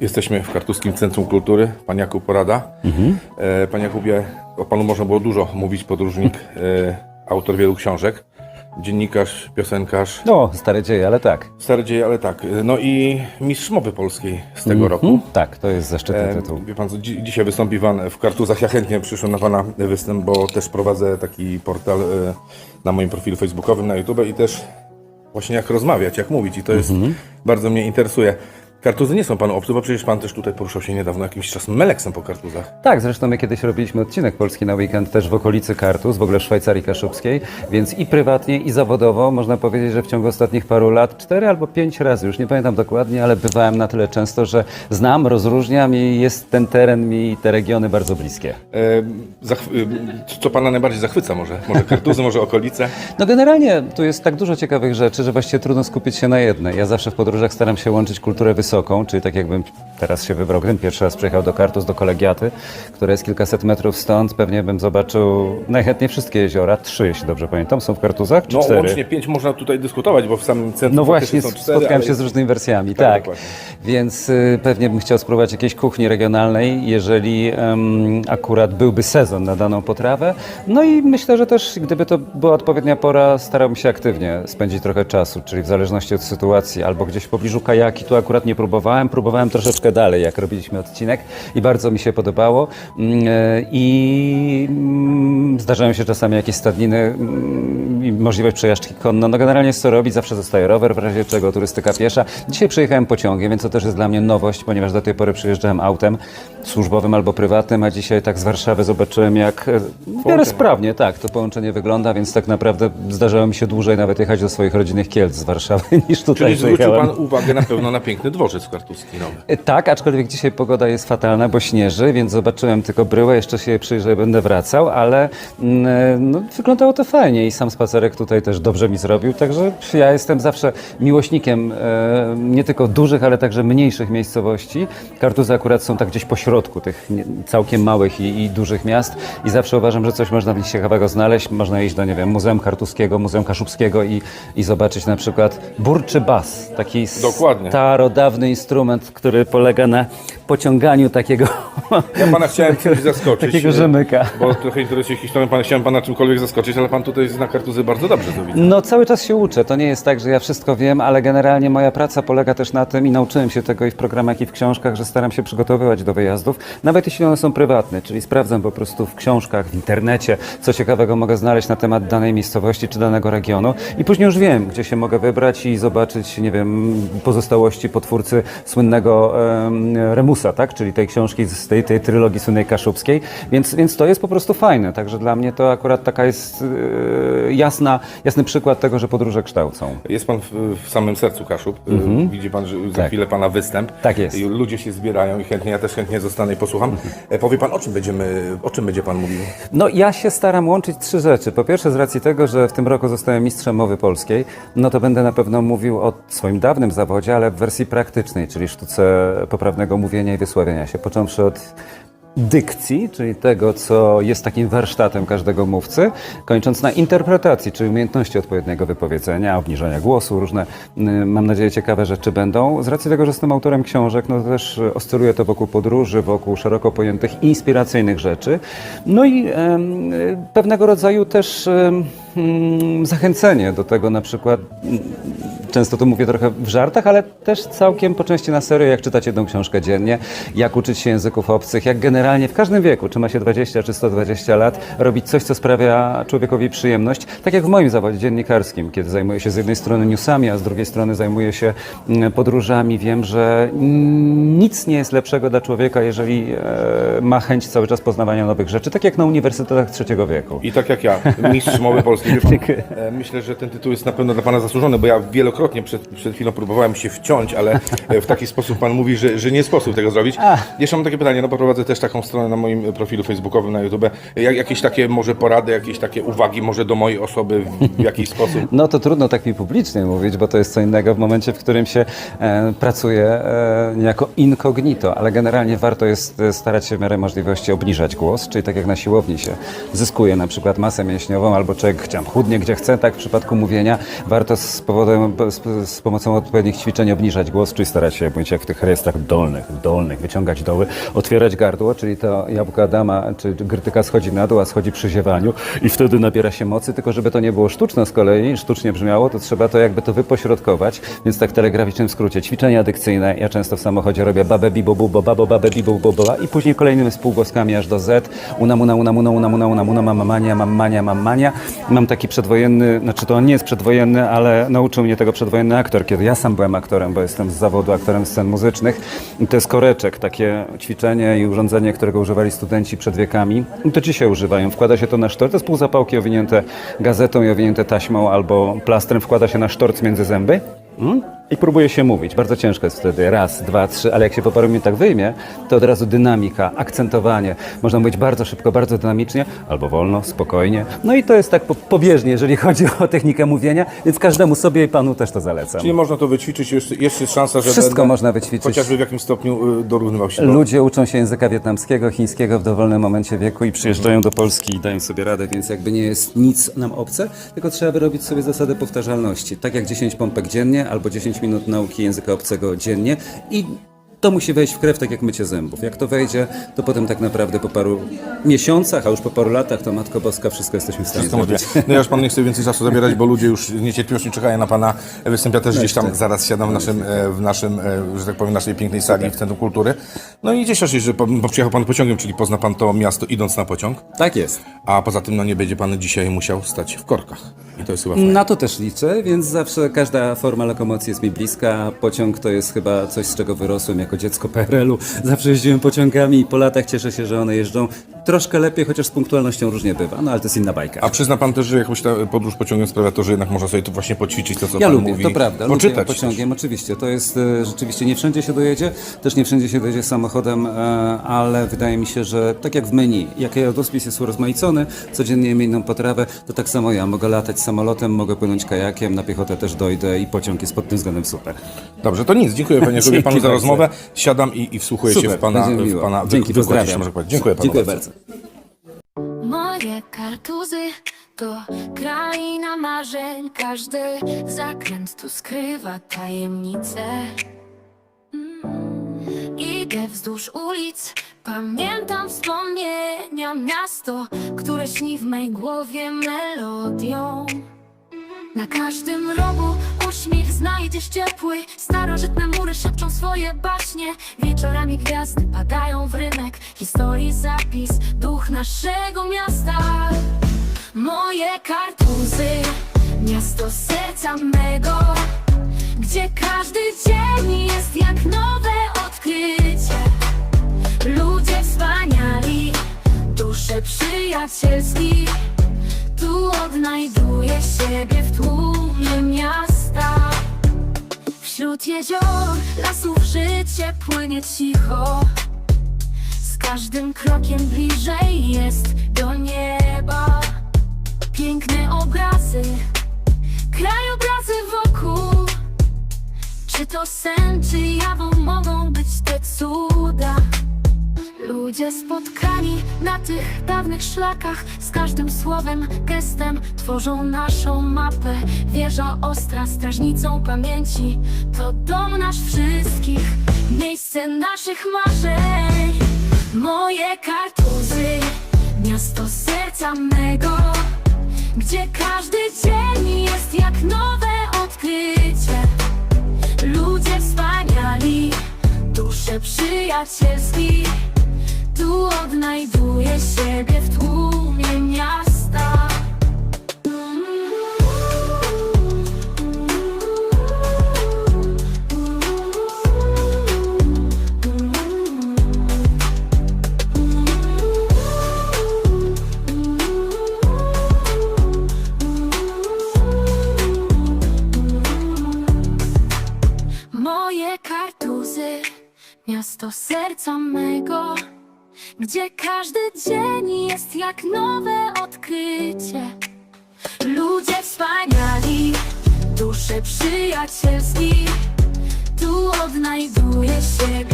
Jesteśmy w Kartuskim Centrum Kultury. Pan Jakub Porada. E, Panie Jakubie, o Panu można było dużo mówić. Podróżnik, e, autor wielu książek, dziennikarz, piosenkarz. No, stare dzieje, ale tak. Stare dzieje, ale tak. E, No i mistrz mowy polskiej z tego roku. Hmm? Tak, to jest zaszczytny E, tytuł. Wie pan, co, dzi- dzisiaj wystąpi Pan w Kartuzach. Ja chętnie przyszłem na Pana występ, bo też prowadzę taki portal e, na moim profilu facebookowym, na YouTube i też właśnie jak rozmawiać, jak mówić i to jest, bardzo mnie interesuje. Kartuzy nie są Panu obce, bo przecież Pan też tutaj poruszał się niedawno jakimś czasem meleksem po kartuzach. Tak, zresztą my kiedyś robiliśmy odcinek Polski na weekend też w okolicy Kartus, w ogóle w Szwajcarii Kaszubskiej, więc i prywatnie, i zawodowo można powiedzieć, że w ciągu ostatnich paru lat cztery albo pięć razy, już nie pamiętam dokładnie, ale bywałem na tyle często, że znam, rozróżniam i jest ten teren mi, te regiony bardzo bliskie. E, zachw- e, co Pana najbardziej zachwyca może? Może kartuzy, może okolice? No generalnie tu jest tak dużo ciekawych rzeczy, że właściwie trudno skupić się na jednej. Ja zawsze w podróżach staram się łączyć kulturę wysoką, czyli tak jakbym teraz się wybrał, gdybym pierwszy raz przyjechał do Kartus, do Kolegiaty, które jest kilkaset metrów stąd, pewnie bym zobaczył najchętniej wszystkie jeziora, trzy jeśli dobrze pamiętam, są w Kartuzach, czy No cztery? łącznie pięć można tutaj dyskutować, bo w samym centrum No właśnie, są cztery, spotkałem ale- się z różnymi wersjami, Tak, tak. Więc y, pewnie bym chciał spróbować jakiejś kuchni regionalnej, jeżeli akurat byłby sezon na daną potrawę. No i myślę, że też gdyby to była odpowiednia pora, starałbym się aktywnie spędzić trochę czasu, czyli w zależności od sytuacji, albo gdzieś w pobliżu kajaki, tu akurat nie próbowałem, próbowałem troszeczkę dalej, jak robiliśmy odcinek i bardzo mi się podobało. Mm, e, I mm, zdarzają się czasami jakieś stadniny mm, i możliwość przejażdżki konno. No generalnie jest co robić, zawsze zostaje rower, w razie czego turystyka piesza. Dzisiaj przyjechałem pociągiem, więc to też jest dla mnie nowość, ponieważ do tej pory przyjeżdżałem autem służbowym albo prywatnym, a dzisiaj tak z Warszawy zobaczyłem jak e, w miarę sprawnie, tak, to połączenie wygląda, więc tak naprawdę zdarzało mi się dłużej nawet jechać do swoich rodzinnych Kielc z Warszawy niż tutaj Czyli zwrócił. Pan uwagę na pewno na piękny dworzec kartuski nowy. E, Tak, aczkolwiek dzisiaj pogoda jest fatalna, bo śnieży, więc zobaczyłem tylko bryłę, jeszcze się przyjrzę będę wracał, ale mm, e, no, wyglądało to fajnie i sam spacerek tutaj też dobrze mi zrobił, także ja jestem zawsze miłośnikiem e, nie tylko dużych, ale także mniejszych miejscowości. Kartuzy akurat są tak gdzieś po środku tych całkiem małych i, i dużych miast i zawsze uważam, że coś można w nich ciekawego znaleźć. Można iść do, nie wiem, Muzeum Kartuskiego, Muzeum Kaszubskiego i, i zobaczyć na przykład burczy bas, taki Dokładnie. starodawny instrument, który polega na pociąganiu takiego, Ja pana chciałem czymś zaskoczyć. takiego rzemyka. Bo trochę interesuje się historią, pana, chciałem pana czymkolwiek zaskoczyć, ale pan tutaj zna kartuzy bardzo dobrze, to. No cały czas się uczę. To nie jest tak, że ja wszystko wiem, ale generalnie moja praca polega też na tym i nauczyłem się tego i w programach i w książkach, że staram się przygotowywać do wyjazdów, nawet jeśli one są prywatne, czyli sprawdzam po prostu w książkach, w internecie, co ciekawego mogę znaleźć na temat danej miejscowości czy danego regionu i później już wiem, gdzie się mogę wybrać i zobaczyć, nie wiem, pozostałości potwórcy słynnego em, Remusa, tak? czyli tej książki z tej, tej trylogii słynnej kaszubskiej, więc, więc to jest po prostu fajne, także dla mnie to akurat taka jest e, jasna, jasny przykład tego, że podróże kształcą. Jest pan w, w samym sercu Kaszub. E, Widzi pan, że za Mhm. Tak. chwilę pana występ. Tak jest. I ludzie się zbierają i chętnie, ja też chętnie zostanę i posłucham. E, Powie pan, o czym będziemy, o czym będzie pan mówił? No ja się staram łączyć trzy rzeczy. Po pierwsze z racji tego, że w tym roku zostałem mistrzem mowy polskiej, no to będę na pewno mówił o swoim dawnym zawodzie, ale w wersji praktycznej, czyli sztuce poprawnego mówienia i wysławiania się, począwszy od dykcji, czyli tego, co jest takim warsztatem każdego mówcy, kończąc na interpretacji, czyli umiejętności odpowiedniego wypowiedzenia, obniżania głosu, różne, y, mam nadzieję, ciekawe rzeczy będą. Z racji tego, że jestem autorem książek, no to też oscyluje to wokół podróży, wokół szeroko pojętych inspiracyjnych rzeczy. No i y, pewnego rodzaju też mm, zachęcenie do tego na przykład mm, często to mówię trochę w żartach, ale też całkiem po części na serio, jak czytać jedną książkę dziennie, jak uczyć się języków obcych, jak generalnie w każdym wieku, czy ma się 20 czy 120 lat, robić coś, co sprawia człowiekowi przyjemność. Tak jak w moim zawodzie dziennikarskim, kiedy zajmuję się z jednej strony newsami, a z drugiej strony zajmuję się mm, podróżami, wiem, że mm, nic nie jest lepszego dla człowieka, jeżeli e, ma chęć cały czas poznawania nowych rzeczy, tak jak na uniwersytetach trzeciego wieku. I tak jak ja, mistrz mowy polskiej. Wie pan, e, myślę, że ten tytuł jest na pewno dla pana zasłużony, bo ja wielokrotnie przed, przed chwilą próbowałem się wciąć, ale e, w taki sposób pan mówi, że, że nie sposób tego zrobić. Jeszcze mam takie pytanie, no bo prowadzę też taką stronę na moim profilu facebookowym na YouTube. Jak, jakieś takie może porady, jakieś takie uwagi może do mojej osoby w, w jakiś sposób? No to trudno tak mi publicznie mówić, bo to jest co innego w momencie, w którym się e, pracuje e, niejako incognito, ale generalnie warto jest e, starać się w miarę możliwości obniżać głos, czyli tak jak na siłowni się zyskuje na przykład masę mięśniową, albo człowiek tam chudnie gdzie chce, tak w przypadku mówienia warto z, powodem, z, z pomocą odpowiednich ćwiczeń obniżać głos, czyli starać się mówić jak w tych rejestrach dolnych, dolnych, wyciągać doły, otwierać gardło, czyli to jabłko Adama czy grytyka schodzi na dół, a schodzi przy ziewaniu i wtedy nabiera się mocy, tylko żeby to nie było sztuczne z kolei, sztucznie brzmiało, to trzeba to jakby to wypośrodkować, więc tak w telegraficznym skrócie, ćwiczenia dykcyjne, ja często w samochodzie robię babę bibo bubo, babo babę bibo bubo i później kolejnymi spółgłoskami aż do Z, una muna una muna una muna una muna mam mam taki przedwojenny, znaczy to on nie jest przedwojenny, ale nauczył mnie tego przedwojenny aktor, kiedy ja sam byłem aktorem, bo jestem z zawodu aktorem scen muzycznych. I to jest koreczek, takie ćwiczenie i urządzenie, którego używali studenci przed wiekami. I to dzisiaj używają. Wkłada się to na sztorc, to jest pół zapałki owinięte gazetą i owinięte taśmą albo plastrem, wkłada się na sztorc między zęby. Mm? I próbuje się mówić. Bardzo ciężko jest wtedy. Raz, dwa, trzy, ale jak się po paru minutach wyjmie, to od razu dynamika, akcentowanie. Można mówić bardzo szybko, bardzo dynamicznie, albo wolno, spokojnie. No i to jest tak po, pobieżnie, jeżeli chodzi o technikę mówienia, więc każdemu sobie i panu też to zalecam. Czyli można to wyćwiczyć, jeszcze, jeszcze jest szansa, że Wszystko będę można wyćwiczyć. chociażby w jakimś stopniu y, dorównywał się do... Ludzie uczą się języka wietnamskiego, chińskiego w dowolnym momencie wieku i przyjeżdżają do Polski i dają sobie radę, więc jakby nie jest nic nam obce, tylko trzeba by robić sobie zasady powtarzalności. Tak jak 10 pompek dziennie albo 10 minut nauki języka obcego dziennie i to musi wejść w krew, tak jak mycie zębów. Jak to wejdzie, to potem tak naprawdę po paru miesiącach, a już po paru latach, to Matko Boska, wszystko jesteśmy w stanie zrobić. No ja już pan nie chcę więcej czasu zabierać, bo ludzie już niecierpliwością czekają na pana występ. Ja też gdzieś tam zaraz siadam w naszym, e, w naszym, e, że tak powiem, naszej pięknej sali w Centrum Kultury. No i cieszę się, że pan- przyjechał pan pociągiem, czyli pozna pan to miasto idąc na pociąg. Tak jest. A poza tym no nie będzie pan dzisiaj musiał stać w korkach. I to jest chyba fajne. Na to też liczę, więc zawsze każda forma lokomocji jest mi bliska. Pociąg to jest chyba coś, z czego wyrosłem jako dziecko PRL-u. Zawsze jeździłem pociągami i po latach cieszę się, że one jeżdżą troszkę lepiej, chociaż z punktualnością różnie bywa, no ale to jest inna bajka. A przyzna pan też, że jakąś ta podróż pociągiem sprawia to, że jednak można sobie tu właśnie poćwiczyć to, co Ja pan lubię, mówi. to prawda. Lubię Poczytać pociągiem, oczywiście. To jest e, rzeczywiście nie wszędzie się dojedzie, też nie wszędzie się dojedzie samochodem, e, ale wydaje mi się, że tak jak w menu, jak jadłospis jest urozmaicony, codziennie jem inną potrawę, to tak samo ja mogę latać samolotem, mogę płynąć kajakiem, na piechotę też dojdę i pociąg jest pod tym względem super. Dobrze, to nic. Dziękuję panie panu za rozmowę. Siadam i, i wsłuchuję się Super, w pana, będzie mi w miło. pana Dzięki, wykład, jeśli pozdrawiam. można powiedzieć. Dziękuję panu Dziękuję bardzo. Moje kartuzy to kraina marzeń, każdy zakręt tu skrywa tajemnicę. Mm. Idę wzdłuż ulic, pamiętam wspomnienia, miasto, które śni w mej głowie melodią. Na każdym rogu uśmiech znajdziesz ciepły. Starożytne mury szepczą swoje baśnie. Wieczorami gwiazdy padają w rynek. Historii zapis, duch naszego miasta. Moje kartuzy, miasto serca mego Gdzie każdy dzień jest jak nowe odkrycie. Ludzie wspaniali, dusze przyjacielski tu odnajduję siebie w tłumie miasta. Wśród jezior, lasów życie płynie cicho. Z każdym krokiem bliżej jest do nieba. Piękne obrazy, krajobrazy wokół. Czy to sen, czy jawą mogą być te cuda Ludzie spotkani na tych dawnych szlakach Z każdym słowem, gestem tworzą naszą mapę. Wieża ostra, strażnicą pamięci. To dom nasz wszystkich, miejsce naszych marzeń. Moje kartuzy, miasto serca mego Gdzie każdy dzień jest jak nowe odkrycie. Ludzie wspaniali, dusze przyjacielski siebie w tłumie miasta. Moje kartuzy, miasto serca mego gdzie każdy dzień jest jak nowe odkrycie. Ludzie wspaniali, dusze przyjacielski. Tu odnajduję siebie